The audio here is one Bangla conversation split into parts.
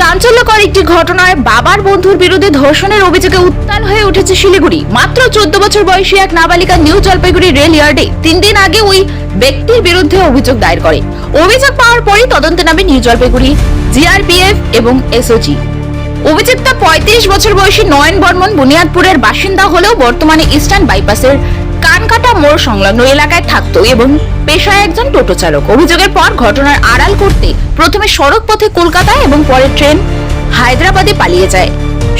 চাঞ্চল্যকর একটি ঘটনায় বাবার বন্ধুর বিরুদ্ধে ধর্ষণের অভিযোগে উত্তাল হয়ে উঠেছে শিলিগুড়ি। মাত্র চোদ্দ বছর বয়সী এক নাবালিকা নিউ জলপাইগুড়ি রেল ইয়ার্ডে তিন দিন আগে ওই ব্যক্তির বিরুদ্ধে অভিযোগ দায়ের করে। অভিযোগ পাওয়ার পরই তদন্তে নামে নিউ জলপাইগুড়ি, জিআরপিএফ এবং এসওজি। অভিযুক্তা পঁয়ত্রিশ বছর বয়সী নয়ন বর্মন বুনিয়াদপুরের বাসিন্দা হলেও বর্তমানে ইস্টার্ন বাইপাসের কানকাটা মোড় সংলগ্ন এলাকায় থাকতো এবং পেশায় একজন টোটো চালক। অভিযোগের পর ঘটনার আড়াল করতে প্রথমে সড়ক পথে কলকাতা এবং পরে ট্রেন হায়দ্রাবাদে পালিয়ে যায়।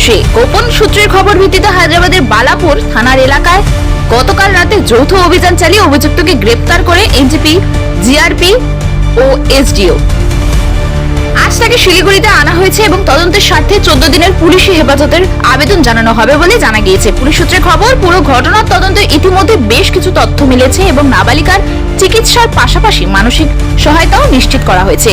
সে গোপন সূত্রের খবর ভিত্তিতে হায়দ্রাবাদের বালাপুর থানার এলাকায় গতকাল রাতে যৌথ অভিযান চালিয়ে অভিযুক্তকে গ্রেপ্তার করে এনজিপি, জিআরপি ও এসডিও তাকে শিলিগুড়িতে আনা হয়েছে এবং তদন্তের স্বার্থে চোদ্দ দিনের পুলিশি হেফাজতের আবেদন জানানো হবে বলে জানা গিয়েছে। পুলিশ সূত্রে খবর, পুরো ঘটনার তদন্ত ইতিমধ্যে বেশ কিছু তথ্য মিলেছে এবং নাবালিকার চিকিৎসার পাশাপাশি মানসিক সহায়তাও নিশ্চিত করা হয়েছে।